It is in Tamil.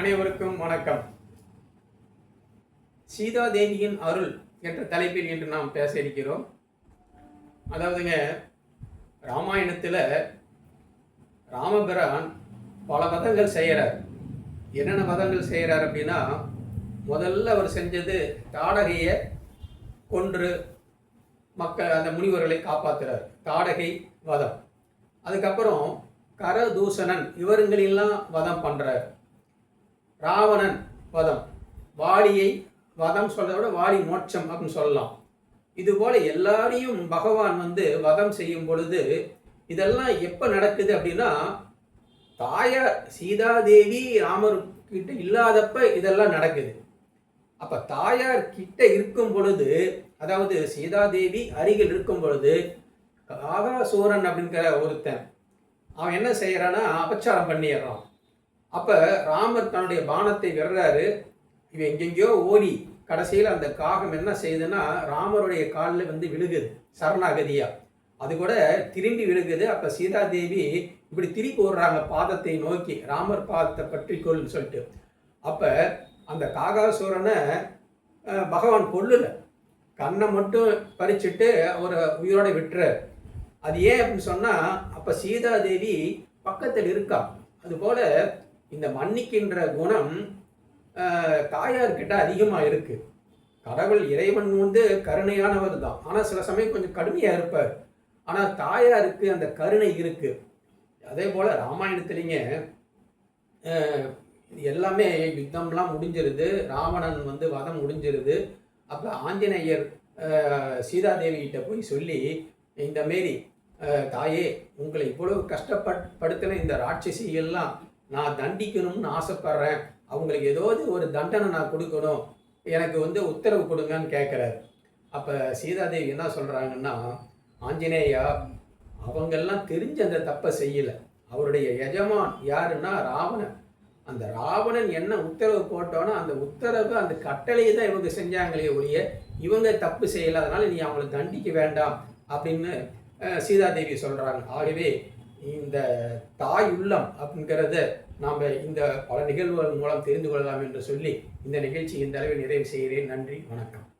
அனைவருக்கும் வணக்கம். சீதா தேவியின் அருள் என்ற தலைப்பில் இன்று நாம் பேச இருக்கிறோம். அதாவதுங்க ராமாயணத்தில் ராமபிரான் பல மதங்கள் செய்கிறார். என்னென்ன மதங்கள் செய்கிறார் அப்படின்னா முதல்ல அவர் செஞ்சது தாடகையை கொன்று மக்கள் அந்த முனிவர்களை காப்பாற்றுறார் தாடகை வதம். அதுக்கப்புறம் கரதூசணன் இவருங்களெல்லாம் வதம் பண்ணுறார் ராவணன் வதம் வாலியை வதம் சொல்றத விட வாலி மோட்சம் அப்படின்னு சொல்லலாம். இது போல எல்லாரையும் பகவான் வந்து வதம் செய்யும் பொழுது இதெல்லாம் எப்போ நடக்குது அப்படின்னா தாயார் சீதாதேவி ராமர் கிட்ட இல்லாதப்ப இதெல்லாம் நடக்குது. அப்ப தாயார் கிட்ட இருக்கும் பொழுது அதாவது சீதாதேவி அருகில் இருக்கும் பொழுது காகாசூரன் அப்படிங்கிற ஒருத்தன் அவன் என்ன செய்யறான்னா அபச்சாரம் பண்ணிடுறான். அப்போ ராமர் தன்னுடைய பானத்தை விடுறாரு இவன் எங்கெங்கேயோ ஓடி கடைசியில் அந்த காகம் என்ன செய்யுதுன்னா ராமருடைய காலில் வந்து விழுகுது சரணாகதியா. அது கூட திரும்பி விழுகுது. அப்ப சீதாதேவி இப்படி திருப்பி விடுறாங்க பாதத்தை நோக்கி ராமர் பாதத்தை பற்றிக்கொள்னு சொல்லிட்டு. அப்போ அந்த காகாசூரனை பகவான் கொல்லல. கண்ணை மட்டும் பறிச்சுட்டு ஒரு உயிரோட விட்டுறார். அது ஏன் அப்படின்னு சொன்னால் அப்போ சீதா சீதாதேவி பக்கத்தில் இருக்கா. அதுபோல் இந்த மன்னிக்கின்ற குணம் தாயார்கிட்ட அதிகமாக இருக்கு. கடவுள் இறைவன் வந்து கருணையானவர் தான் ஆனால் சில சமயம் கொஞ்சம் கடுமையாக இருப்பார். ஆனால் தாயாருக்கு அந்த கருணை இருக்கு. அதே போல் ராமாயணத்துலேங்க இது எல்லாமே யுத்தம்லாம் முடிஞ்சிருது. ராவணன் வந்து வதம் முடிஞ்சிருது. அப்போ ஆஞ்சநேயர் சீதாதேவிகிட்ட போய் சொல்லி இந்த மாரி தாயே உங்களை இவ்வளவு கஷ்டப்படுத்தின இந்த ராட்சசி எல்லாம் நான் தண்டிக்கணும்னு ஆசைப்படுறேன். அவங்களுக்கு ஏதாவது ஒரு தண்டனை நான் கொடுக்கணும். எனக்கு வந்து உத்தரவு கொடுங்கன்னு கேட்குறாரு அப்போ சீதாதேவி என்ன சொல்கிறாங்கன்னா ஆஞ்சநேயா அவங்கெல்லாம் தெரிஞ்சு அந்த தப்பை செய்யலை. அவருடைய எஜமான் யாருன்னா ராவணன். அந்த ராவணன் என்ன உத்தரவு போட்டோன்னா அந்த உத்தரவு அந்த கட்டளையை தான் இவங்க செஞ்சாங்களே ஒழிய இவங்க தப்பு செய்யலை. அதனால் நீ அவங்களை தண்டிக்க வேண்டாம். அப்படின்னு சீதாதேவி சொல்கிறாங்க ஆகவே இந்த தாய் உள்ளம் அப்படிங்கிறத நாம் இந்த பல நிகழ்வுகள் மூலம் தெரிந்து கொள்ளலாம் என்று சொல்லி இந்த நிகழ்ச்சி இந்த அளவில் நிறைவு செய்கிறேன். நன்றி வணக்கம்.